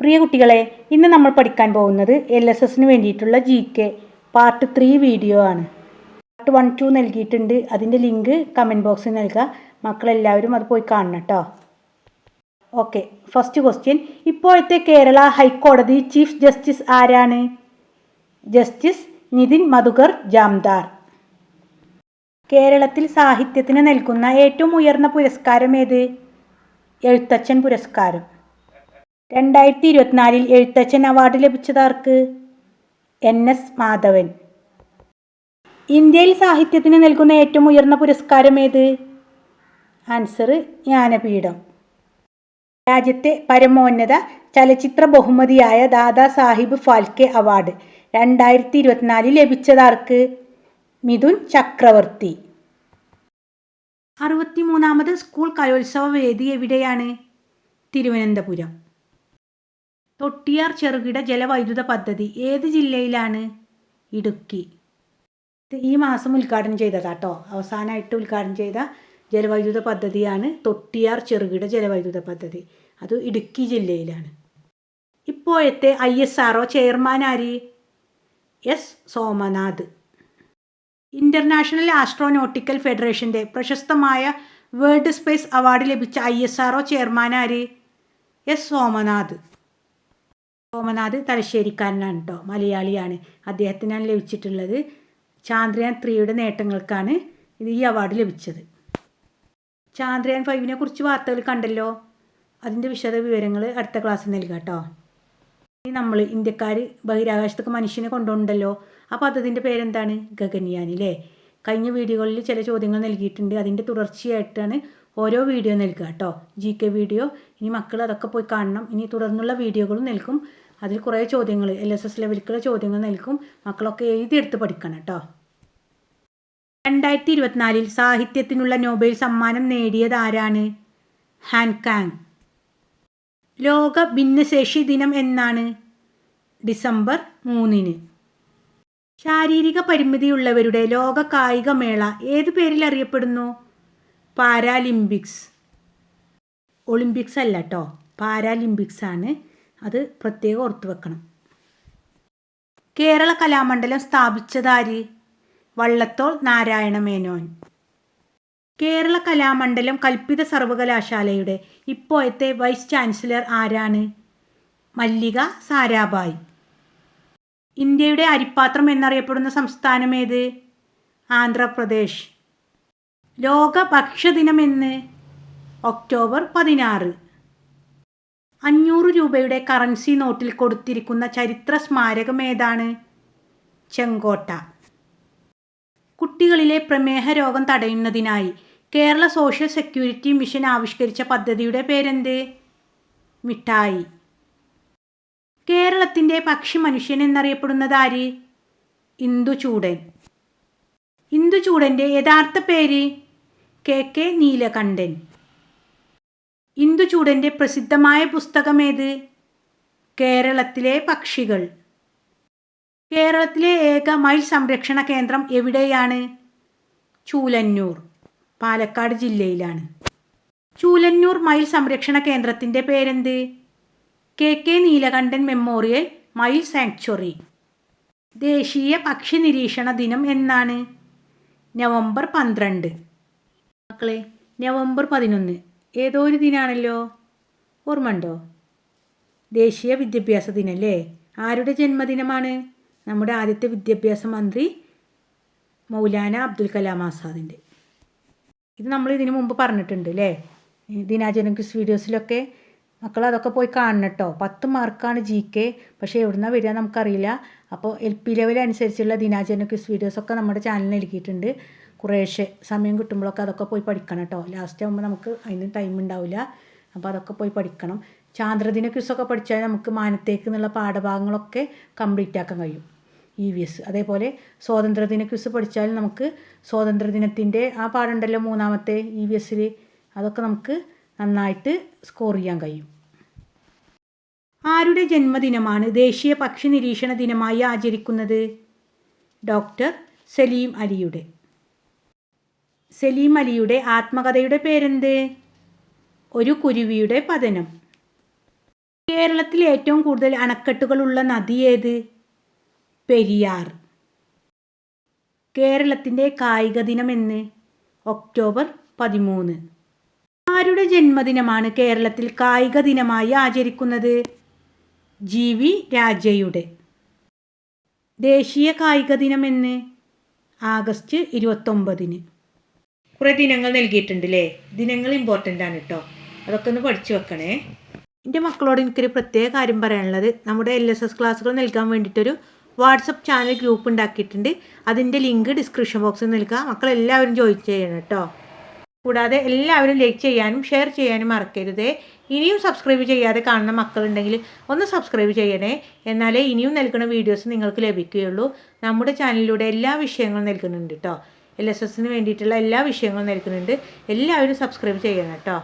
പ്രിയ കുട്ടികളെ ഇന്ന് നമ്മൾ പഠിക്കാൻ പോകുന്നത് എൽ എസ് എസിന് വേണ്ടിയിട്ടുള്ള G K part three video ആണ്. പാർട്ട് വൺ ടു നൽകിയിട്ടുണ്ട്. അതിന്റെ ലിങ്ക് കമന്റ് ബോക്സിൽ നൽകുക മക്കളെല്ലാവരും അത് പോയി കാണണം കേട്ടോ ഓക്കെ ഫസ്റ്റ് ക്വസ്റ്റ്യൻ ഇപ്പോഴത്തെ കേരള ഹൈക്കോടതി ചീഫ് ജസ്റ്റിസ് ആരാണ്? ജസ്റ്റിസ് നിതിൻ മധുകർ ജാംദാർ. കേരളത്തിൽ സാഹിത്യത്തിന് നൽകുന്ന ഏറ്റവും ഉയർന്ന പുരസ്കാരം ഏത്? എഴുത്തച്ഛൻ പുരസ്കാരം. രണ്ടായിരത്തി ഇരുപത്തിനാലിൽ എഴുത്തച്ഛൻ അവാർഡ് ലഭിച്ചതാർക്ക്? എൻ. എസ്. മാധവൻ. ഇന്ത്യയിൽ സാഹിത്യത്തിന് നൽകുന്ന ഏറ്റവും ഉയർന്ന പുരസ്കാരം ഏത്? ആൻസർ ജ്ഞാനപീഠം. രാജ്യത്തെ പരമോന്നത ചലച്ചിത്ര ബഹുമതിയായ ദാദാ സാഹിബ് ഫാൽക്കെ അവാർഡ് രണ്ടായിരത്തി ഇരുപത്തിനാലിൽ ലഭിച്ചതാർക്ക്? മിഥുൻ ചക്രവർത്തി. അറുപത്തിമൂന്നാമത് സ്കൂൾ കലോത്സവ വേദി എവിടെയാണ്? തിരുവനന്തപുരം. തൊട്ടിയാർ ചെറുകിട ജലവൈദ്യുത പദ്ധതി ഏത് ജില്ലയിലാണ്? ഇടുക്കി. ഈ മാസം ഉദ്ഘാടനം ചെയ്തതാട്ടോ അവസാനമായിട്ട് ഉദ്ഘാടനം ചെയ്ത ജലവൈദ്യുത പദ്ധതിയാണ് തൊട്ടിയാർ ചെറുകിട ജലവൈദ്യുത പദ്ധതി. അത് ഇടുക്കി ജില്ലയിലാണ്. ഇപ്പോഴത്തെ I S R O chairman ആര്? എസ് സോമനാഥ്. ഇന്റർനാഷണൽ ആസ്ട്രോനോട്ടിക്കൽ ഫെഡറേഷന്റെ പ്രശസ്തമായ വേൾഡ് സ്പേസ് അവാർഡ് ലഭിച്ച I S R O chairman ആര്? എസ് സോമനാഥ്. സോമനാഥ് തലശ്ശേരിക്കാരനാണ് കേട്ടോ മലയാളിയാണ്. അദ്ദേഹത്തിനാണ് ലഭിച്ചിട്ടുള്ളത്. ചാന്ദ്രയാൻ ത്രീയുടെ നേട്ടങ്ങൾക്കാണ് ഇത് ഈ അവാർഡ് ലഭിച്ചത്. ചാന്ദ്രയാൻ ഫൈവിനെ കുറിച്ച് വാർത്തകൾ കണ്ടല്ലോ? അതിന്റെ വിശദ വിവരങ്ങൾ അടുത്ത ക്ലാസ്സിൽ നൽകാം കേട്ടോ ഇനി നമ്മൾ ഇന്ത്യക്കാർ ബഹിരാകാശത്തേക്ക് മനുഷ്യനെ കൊണ്ടുണ്ടല്ലോ ആ പദ്ധതിന്റെ പേരെന്താണ്? ഗഗൻയാൻ അല്ലേ കഴിഞ്ഞ വീഡിയോകളിൽ ചില ചോദ്യങ്ങൾ നൽകിയിട്ടുണ്ട്. അതിന്റെ തുടർച്ചയായിട്ടാണ് ഓരോ വീഡിയോ നൽകുക കേട്ടോ ജി കെ വീഡിയോ ഇനി മക്കൾ അതൊക്കെ പോയി കാണണം. ഇനി തുടർന്നുള്ള വീഡിയോകളും നൽകും. അതിൽ കുറേ ചോദ്യങ്ങൾ എൽ എസ് എസ് ലെവലിലേക്കുള്ള ചോദ്യങ്ങൾ നൽകും. മക്കളൊക്കെ എഴുതിയെടുത്ത് പഠിക്കണം കേട്ടോ. രണ്ടായിരത്തി ഇരുപത്തിനാലിൽ സാഹിത്യത്തിനുള്ള നോബൽ സമ്മാനം നേടിയത് ആരാണ്? ഹാൻകാങ് ലോക ഭിന്നശേഷി ദിനം എന്നാണ് ഡിസംബർ മൂന്നിന്. ശാരീരിക പരിമിതിയുള്ളവരുടെ ലോക കായികമേള ഏത് പേരിൽ അറിയപ്പെടുന്നു? പാരാലിമ്പിക്സ്. ഒളിമ്പിക്സ് അല്ല കേട്ടോ പാരാലിമ്പിക്സ് ആണ് അത് പ്രത്യേകം ഓർത്തു വെക്കണം. കേരള കലാമണ്ഡലം സ്ഥാപിച്ചതാര്? വള്ളത്തോൾ നാരായണ മേനോൻ. കേരള കലാമണ്ഡലം കൽപ്പിത സർവകലാശാലയുടെ ഇപ്പോഴത്തെ വൈസ് ചാൻസലർ ആരാണ്? മല്ലിക സാരാഭായ്. ഇന്ത്യയുടെ അരിപ്പാത്രം എന്നറിയപ്പെടുന്ന സംസ്ഥാനം ഏത്? ആന്ധ്രാപ്രദേശ്. ലോക ഭക്ഷ്യദിനം എന്ന് ഒക്ടോബർ പതിനാറ്. രൂപയുടെ കറൻസി നോട്ടിൽ കൊടുത്തിരിക്കുന്ന ചരിത്ര സ്മാരകം ഏതാണ്? ചെങ്കോട്ട. കുട്ടികളിലെ പ്രമേഹ രോഗം തടയുന്നതിനായി കേരള സോഷ്യൽ സെക്യൂരിറ്റി മിഷൻ ആവിഷ്കരിച്ച പദ്ധതിയുടെ പേരെന്ത്? മിഠായി. കേരളത്തിന്റെ പക്ഷി മനുഷ്യൻ എന്നറിയപ്പെടുന്നത് ആര്? ഇന്ദുചൂടൻ. ഇന്ദുചൂടന്റെ യഥാർത്ഥ പേര് കെ കെ നീലകണ്ഠൻ. ഇന്ദുചൂടന്റെ പ്രസിദ്ധമായ പുസ്തകമേത്? കേരളത്തിലെ പക്ഷികൾ. കേരളത്തിലെ ഏക മയിൽ സംരക്ഷണ കേന്ദ്രം എവിടെയാണ്? ചൂലന്നൂർ പാലക്കാട് ജില്ലയിലാണ്. ചൂലന്നൂർ മയിൽ സംരക്ഷണ കേന്ദ്രത്തിന്റെ പേരെന്ത്? കെ കെ നീലകണ്ഠൻ മെമ്മോറിയൽ മയിൽ സാങ്ച്വറി. ദേശീയ പക്ഷി നിരീക്ഷണ ദിനം എന്നാണ്? നവംബർ പന്ത്രണ്ട്. മക്കളെ നവംബർ പതിനൊന്ന്. ഏതോ ഒരു ദിനാണല്ലോ? ഓർമ്മയുണ്ടോ? ദേശീയ വിദ്യാഭ്യാസ ദിനല്ലേ? ആരുടെ ജന്മദിനമാണ്? നമ്മുടെ ആദ്യത്തെ വിദ്യാഭ്യാസ മന്ത്രി മൗലാന അബ്ദുൽ കലാം ആസാദിന്റെ. ഇത് നമ്മൾ ഇതിനു മുമ്പ് പറഞ്ഞിട്ടുണ്ട് അല്ലേ ദിനാചരണ ക്വിസ് വീഡിയോസിലൊക്കെ മക്കൾ അതൊക്കെ പോയി കാണണം കേട്ടോ പത്ത് മാർക്കാണ് ജി കെ. പക്ഷേ എവിടുന്നാണ് വരിക നമുക്കറിയില്ല. അപ്പോൾ എൽ പി ലെവൽ അനുസരിച്ചുള്ള ദിനാചരണ ക്വിസ് വീഡിയോസൊക്കെ നമ്മുടെ ചാനലിൽ നൽകിയിട്ടുണ്ട്. കുറേശ്ശെ സമയം കിട്ടുമ്പോഴൊക്കെ അതൊക്കെ പോയി പഠിക്കണം കേട്ടോ ലാസ്റ്റ് ആകുമ്പോൾ നമുക്ക് അതിന് ടൈം ഉണ്ടാവില്ല അപ്പോൾ അതൊക്കെ പോയി പഠിക്കണം. ചാന്ദ്രദിന ക്വിസൊക്കെ പഠിച്ചാൽ നമുക്ക് മാനത്തേക്ക് എന്നുള്ള പാഠഭാഗങ്ങളൊക്കെ കംപ്ലീറ്റ് ആക്കാൻ കഴിയും. ഇ വി എസ് അതേപോലെ സ്വാതന്ത്ര്യദിന ക്വിസ് പഠിച്ചാൽ നമുക്ക് സ്വാതന്ത്ര്യദിനത്തിന്റെ ആ പാടുണ്ടല്ലോ മൂന്നാമത്തെ ഇ വി എസ്സിൽ അതൊക്കെ നമുക്ക് നന്നായിട്ട് സ്കോർ ചെയ്യാൻ കഴിയും. ആരുടെ ജന്മദിനമാണ് ദേശീയ പക്ഷി നിരീക്ഷണ ദിനമായി ആചരിക്കുന്നത്? ഡോക്ടർ സലീം അലിയുടെ. സലീം അലിയുടെ ആത്മകഥയുടെ പേരെന്ത്? ഒരു കുരുവിയുടെ പതനം. കേരളത്തിൽ ഏറ്റവും കൂടുതൽ അണക്കെട്ടുകളുള്ള നദി ഏത്? പെരിയാർ. കേരളത്തിന്റെ കായിക ദിനം എന്ന്? ഒക്ടോബർ പതിമൂന്ന്. ആരുടെ ജന്മദിനമാണ് കേരളത്തിൽ കായിക ദിനമായി ആചരിക്കുന്നത്? ജി വി രാജയുടെ. ദേശീയ കായിക ദിനം എന്ന്? ആഗസ്റ്റ് ഇരുപത്തൊമ്പതിന്. കുറേ ദിനങ്ങൾ നൽകിയിട്ടുണ്ട് അല്ലേ ദിനങ്ങൾ ഇമ്പോർട്ടന്റ് ആണ് കേട്ടോ അതൊക്കെ ഒന്ന് പഠിച്ചു വെക്കണേ. എന്റെ മക്കളോട് എനിക്കൊരു പ്രത്യേക കാര്യം പറയാനുള്ളത് നമ്മുടെ എൽ എസ് എസ് ക്ലാസ്സുകൾ നൽകാൻ വേണ്ടിയിട്ടൊരു വാട്സപ്പ് ചാനൽ ഗ്രൂപ്പ് ഉണ്ടാക്കിയിട്ടുണ്ട്. അതിന്റെ ലിങ്ക് ഡിസ്ക്രിപ്ഷൻ ബോക്സിൽ നൽകുക മക്കളെല്ലാവരും ജോയിൻ ചെയ്യണം കേട്ടോ കൂടാതെ എല്ലാവരും ലൈക്ക് ചെയ്യാനും ഷെയർ ചെയ്യാനും മറക്കരുതേ. ഇനിയും സബ്സ്ക്രൈബ് ചെയ്യാതെ കാണുന്ന മക്കളുണ്ടെങ്കിൽ ഒന്ന് സബ്സ്ക്രൈബ് ചെയ്യണേ. എന്നാലേ ഇനിയും നൽകുന്ന വീഡിയോസ് നിങ്ങൾക്ക് ലഭിക്കുകയുള്ളൂ. നമ്മുടെ ചാനലിലൂടെ എല്ലാ വിഷയങ്ങളും നൽകുന്നുണ്ട് കേട്ടോ എൽ എസ് എസിന് വേണ്ടിയിട്ടുള്ള എല്ലാ വിഷയങ്ങളും നൽകുന്നുണ്ട് എല്ലാവരും സബ്സ്ക്രൈബ് ചെയ്യണം കേട്ടോ.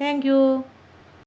താങ്ക്